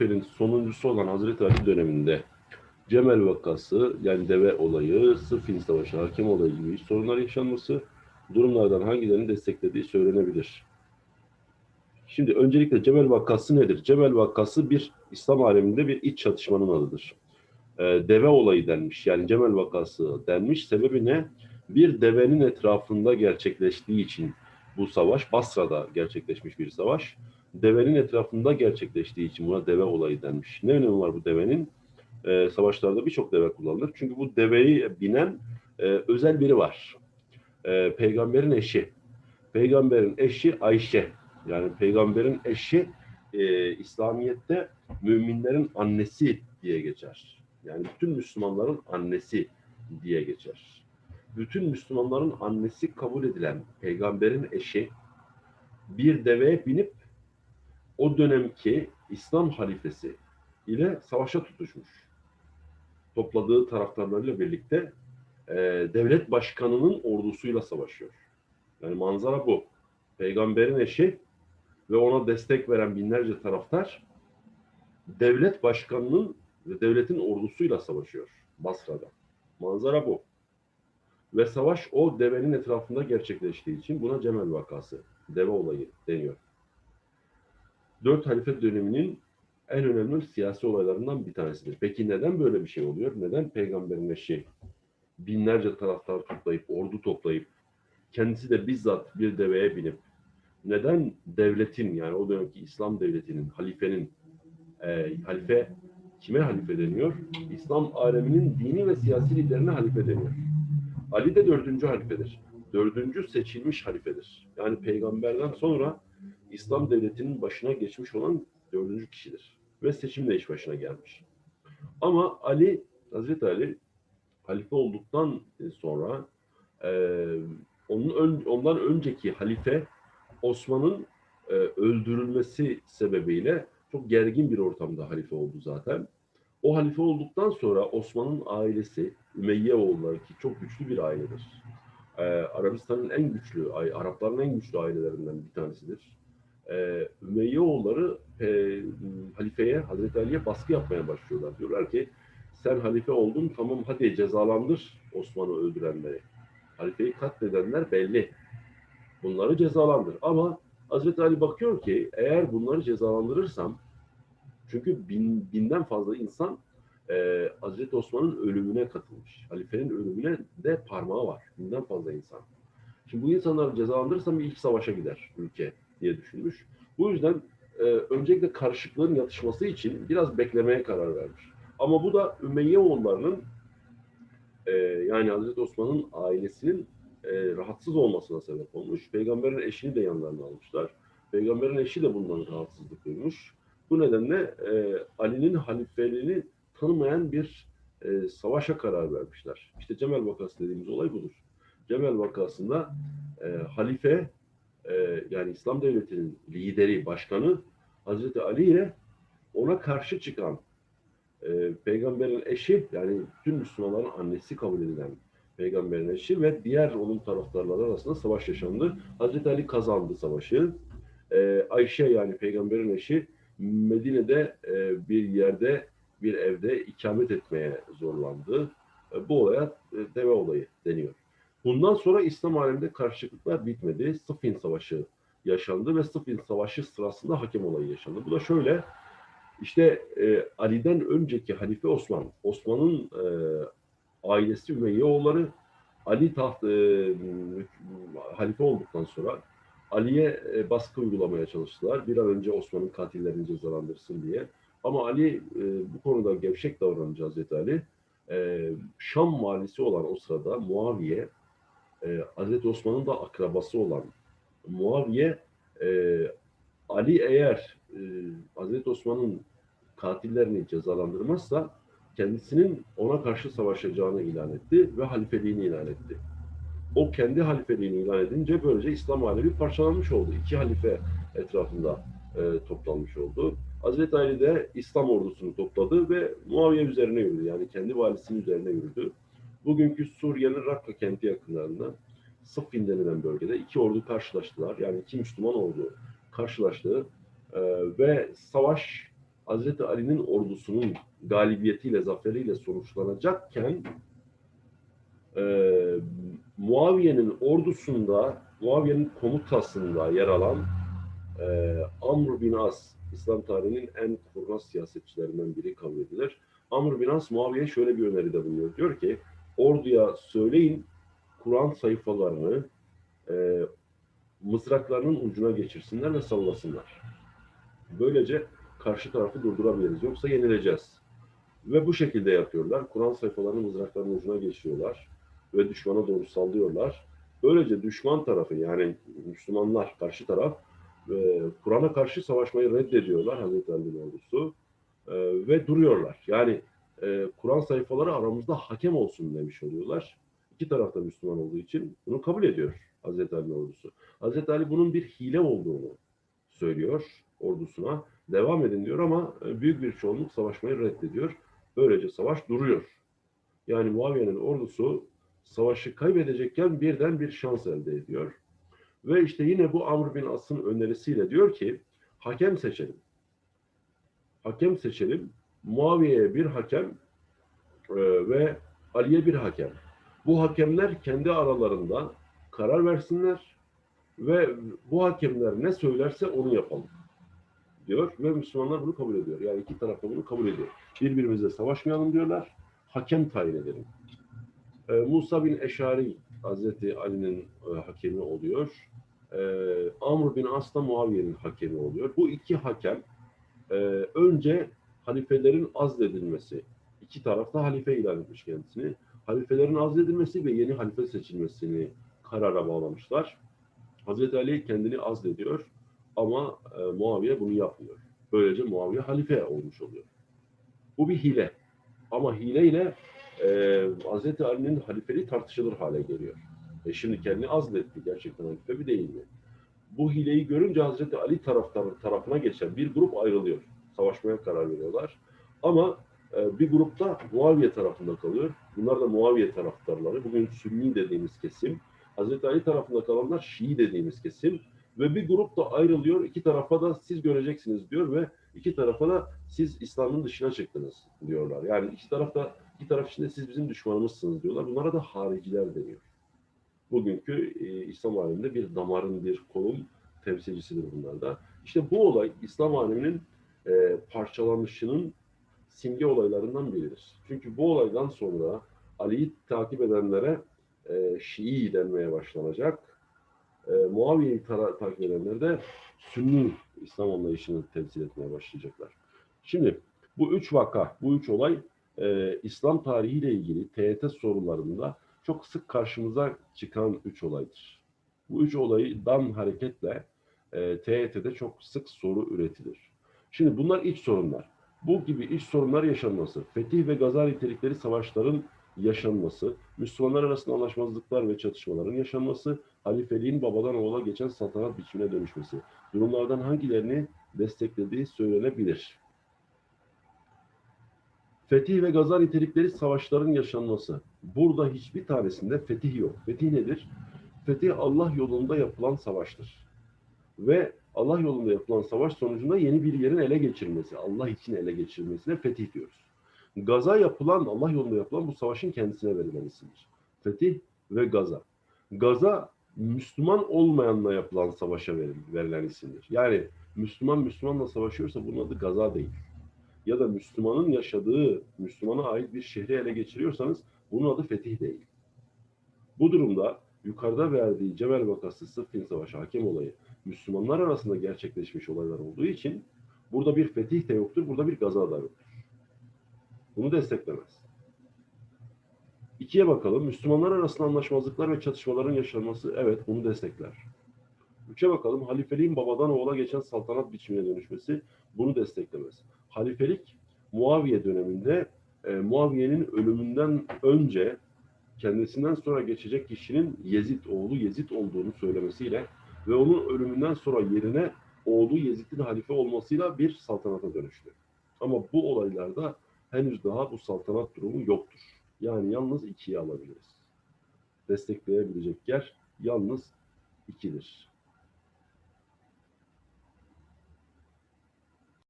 Halifelerin sonuncusu olan Hazreti Ali döneminde Cemel vakası yani deve olayı, Sıffin Savaşı, hakem olayı gibi sorunlar yaşanması durumlardan hangilerini desteklediği söylenebilir. Şimdi öncelikle Cemel vakası nedir? Cemel vakası bir İslam aleminde bir iç çatışmanın adıdır. Ee, deve olayı denmiş. Yani Cemel vakası denmiş. Sebebi ne? Bir devenin etrafında gerçekleştiği için bu savaş Basra'da gerçekleşmiş bir savaş. Devenin etrafında gerçekleştiği için buna deve olayı denmiş. Ne önemi var bu devenin? Ee, savaşlarda birçok deve kullanılır. Çünkü bu deveyi binen e, özel biri var. Ee, peygamberin eşi. Peygamberin eşi Ayşe. Yani peygamberin eşi e, İslamiyet'te müminlerin annesi diye geçer. Yani bütün Müslümanların annesi diye geçer. Bütün Müslümanların annesi kabul edilen peygamberin eşi bir deveye binip o dönemki İslam halifesi ile savaşa tutuşmuş. Topladığı taraftarlarıyla birlikte e, devlet başkanının ordusuyla savaşıyor. Yani manzara bu. Peygamberin eşi ve ona destek veren binlerce taraftar devlet başkanının ve devletin ordusuyla savaşıyor Basra'da. Manzara bu. Ve savaş o devenin etrafında gerçekleştiği için buna Cemel vakası, deve olayı deniyor. Dört halife döneminin en önemli siyasi olaylarından bir tanesidir. Peki neden böyle bir şey oluyor? Neden peygamberin eşi binlerce taraftar toplayıp, ordu toplayıp, kendisi de bizzat bir deveye binip, neden devletin yani o dönemki İslam devletinin, halifenin, e, halife kime halife deniyor? İslam aleminin dini ve siyasi liderine halife deniyor. Ali de dördüncü halifedir. Dördüncü seçilmiş halifedir. Yani peygamberden sonra İslam devletinin başına geçmiş olan dördüncü kişidir. Ve seçimle iş başına gelmiş. Ama Ali, Hazreti Ali halife olduktan sonra e, onun ön, ondan önceki halife Osman'ın e, öldürülmesi sebebiyle çok gergin bir ortamda halife oldu zaten. O halife olduktan sonra Osman'ın ailesi Ümeyye oğulları ki çok güçlü bir ailedir. Ee, Arabistan'ın en güçlü, Arapların en güçlü ailelerinden bir tanesidir. Ee, Ümeyye oğulları e, halifeye, Hazreti Ali'ye baskı yapmaya başlıyorlar. Diyorlar ki sen halife oldun tamam hadi cezalandır Osman'ı öldürenleri. Halifeyi katledenler belli. Bunları cezalandır. Ama Hazreti Ali bakıyor ki eğer bunları cezalandırırsam çünkü bin, binden fazla insan e, Hazreti Osman'ın ölümüne katılmış. Halifenin ölümüne de parmağı var. Binden fazla insan. Şimdi bu insanları cezalandırırsam iç savaşa gider ülke diye düşünmüş. Bu yüzden e, öncelikle karışıklığın yatışması için biraz beklemeye karar vermiş. Ama bu da Ümeyye oğullarının e, yani Hazreti Osman'ın ailesinin e, rahatsız olmasına sebep olmuş. Peygamberin eşini de yanlarına almışlar. Peygamberin eşi de bundan rahatsızlık duymuş. Bu nedenle e, Ali'nin halifeliğini tanımayan bir e, savaşa karar vermişler. İşte Cemel vakası dediğimiz olay budur. Cemel vakasında e, halife e, yani İslam devletinin lideri, başkanı Hazreti Ali ile ona karşı çıkan e, peygamberin eşi yani tüm Müslümanların annesi kabul edilen peygamberin eşi ve diğer onun taraftarları arasında savaş yaşandı. Hazreti Ali kazandı savaşı. E, Ayşe yani peygamberin eşi Medine'de e, bir yerde bir evde ikamet etmeye zorlandı. E, bu olaya e, deve olayı deniyor. Bundan sonra İslam aleminde karşılıklar bitmedi. Sıffin Savaşı yaşandı ve Sıffin Savaşı sırasında hakem olayı yaşandı. Bu da şöyle, işte e, Ali'den önceki Halife Osman, Osman'ın e, ailesi Ümeyyeoğulları Ali taht e, halife olduktan sonra Ali'ye e, baskı uygulamaya çalıştılar. Bir an önce Osman'ın katillerini cezalandırsın diye. Ama Ali e, bu konuda gevşek davranınca Hazreti Ali e, Şam valisi olan o sırada Muaviye e, Hazreti Osman'ın da akrabası olan Muaviye e, Ali eğer e, Hazreti Osman'ın katillerini cezalandırmazsa kendisinin ona karşı savaşacağını ilan etti ve halifeliğini ilan etti. O kendi halifeliğini ilan edince böylece İslam alemi parçalanmış oldu. İki halife etrafında e, toplanmış oldu. Hazreti Ali de İslam ordusunu topladı ve Muaviye üzerine yürüdü. Yani kendi valisinin üzerine yürüdü. Bugünkü Suriye'nin Rakka kenti yakınlarında Sıffin denilen bölgede iki ordu karşılaştılar. Yani iki Müslüman ordu karşılaştı. E, ve savaş Hazreti Ali'nin ordusunun galibiyetiyle, zaferiyle sonuçlanacakken e, Muaviye'nin ordusunda, Muaviye'nin komutasında yer alan e, Amr bin As, İslam tarihinin en kurnaz siyasetçilerinden biri kabul edilir. Amr bin As Muaviye şöyle bir öneride bulunuyor. Diyor ki orduya söyleyin Kur'an sayfalarını e, mızraklarının ucuna geçirsinler ve sallasınlar. Böylece karşı tarafı durdurabiliriz. Yoksa yenileceğiz. Ve bu şekilde yapıyorlar. Kur'an sayfalarını mızraklarının ucuna geçiriyorlar ve düşmana doğru sallıyorlar. Böylece düşman tarafı yani Müslümanlar karşı taraf e, Kur'an'a karşı savaşmayı reddediyorlar Hazreti Ali'nin ordusu e, ve duruyorlar. Yani e, Kur'an sayfaları aramızda hakem olsun demiş oluyorlar. İki tarafta Müslüman olduğu için bunu kabul ediyor Hazreti Ali'nin ordusu. Hazreti Ali bunun bir hile olduğunu söylüyor ordusuna. Devam edin diyor ama e, büyük bir çoğunluk savaşmayı reddediyor. Böylece savaş duruyor. Yani Muaviye'nin ordusu savaşı kaybedecekken birden bir şans elde ediyor. Ve işte yine bu Amr bin As'ın önerisiyle diyor ki hakem seçelim. Hakem seçelim. Muaviye'ye bir hakem e, ve Ali'ye bir hakem. Bu hakemler kendi aralarında karar versinler ve bu hakemler ne söylerse onu yapalım diyor ve Müslümanlar bunu kabul ediyor. Yani iki taraf da bunu kabul ediyor. Birbirimizle savaşmayalım diyorlar. Hakem tayin edelim. Ee, Musa bin Eşari Hazreti Ali'nin e, hakemi oluyor. Ee, Amr bin As da Muaviye'nin hakemi oluyor. Bu iki hakem e, önce halifelerin azledilmesi, iki tarafta halife ilan etmiş kendisini. Halifelerin azledilmesi ve yeni halife seçilmesini karara bağlamışlar. Hazreti Ali kendini azlediyor ama e, Muaviye bunu yapmıyor. Böylece Muaviye halife olmuş oluyor. Bu bir hile. Ama hileyle e, Hazreti Ali'nin halifeliği tartışılır hale geliyor. E şimdi kendini azletti. Gerçekten halife mi değil mi? Bu hileyi görünce Hazreti Ali taraftarı tarafına geçen bir grup ayrılıyor. Savaşmaya karar veriyorlar. Ama e, bir grupta Muaviye tarafında kalıyor. Bunlar da Muaviye taraftarları. Bugün Sünni dediğimiz kesim. Hazreti Ali tarafında kalanlar Şii dediğimiz kesim. Ve bir grup da ayrılıyor. İki tarafa da siz göreceksiniz diyor ve iki tarafa da siz İslam'ın dışına çıktınız diyorlar. Yani iki tarafta iki taraf içinde siz bizim düşmanımızsınız diyorlar. Bunlara da hariciler deniyor. Bugünkü e, İslam aleminde bir damarın, bir kolun temsilcisidir bunlar da. İşte bu olay İslam aleminin e, parçalanışının simge olaylarından biridir. Çünkü bu olaydan sonra Ali'yi takip edenlere e, Şii denmeye başlanacak. E, Muaviye'yi takip edenler de Sünni İslam anlayışını temsil etmeye başlayacaklar. Şimdi bu üç vaka, bu üç olay e, İslam tarihiyle ilgili TYT sorularında çok sık karşımıza çıkan üç olaydır. Bu üç olaydan hareketle e, TYT'de çok sık soru üretilir. Şimdi bunlar iç sorunlar. Bu gibi iç sorunlar yaşanması, fetih ve gaza nitelikleri savaşların yaşanması, Müslümanlar arasında anlaşmazlıklar ve çatışmaların yaşanması, halifeliğin babadan oğula geçen saltanat biçimine dönüşmesi. Durumlardan hangilerini desteklediği söylenebilir. Fetih ve gaza nitelikleri savaşların yaşanması. Burada hiçbir tanesinde fetih yok. Fetih nedir? Fetih Allah yolunda yapılan savaştır. Ve Allah yolunda yapılan savaş sonucunda yeni bir yerin ele geçirilmesi, Allah için ele geçirilmesine fetih diyoruz. Gaza yapılan, Allah yolunda yapılan bu savaşın kendisine verilen isimdir. Fetih ve gaza. Gaza Müslüman olmayanla yapılan savaşa verilen isimdir. Yani Müslüman Müslümanla savaşıyorsa bunun adı gaza değil. Ya da Müslümanın yaşadığı, Müslümana ait bir şehri ele geçiriyorsanız bunun adı fetih değil. Bu durumda yukarıda verdiği Cebel vakası Sıffin Savaşı hakem olayı Müslümanlar arasında gerçekleşmiş olaylar olduğu için burada bir fetih de yoktur, burada bir gaza da yoktur. Bunu desteklemez. İkiye bakalım. Müslümanlar arasında anlaşmazlıklar ve çatışmaların yaşanması evet bunu destekler. Üçe bakalım. Halifeliğin babadan oğula geçen saltanat biçimine dönüşmesi bunu desteklemez. Halifelik Muaviye döneminde e, Muaviye'nin ölümünden önce kendisinden sonra geçecek kişinin Yezid, oğlu Yezid olduğunu söylemesiyle ve onun ölümünden sonra yerine oğlu Yezid'in halife olmasıyla bir saltanata dönüştü. Ama bu olaylarda henüz daha bu saltanat durumu yoktur. Yani yalnız ikiye alabiliriz. Destekleyebilecek yer yalnız ikidir.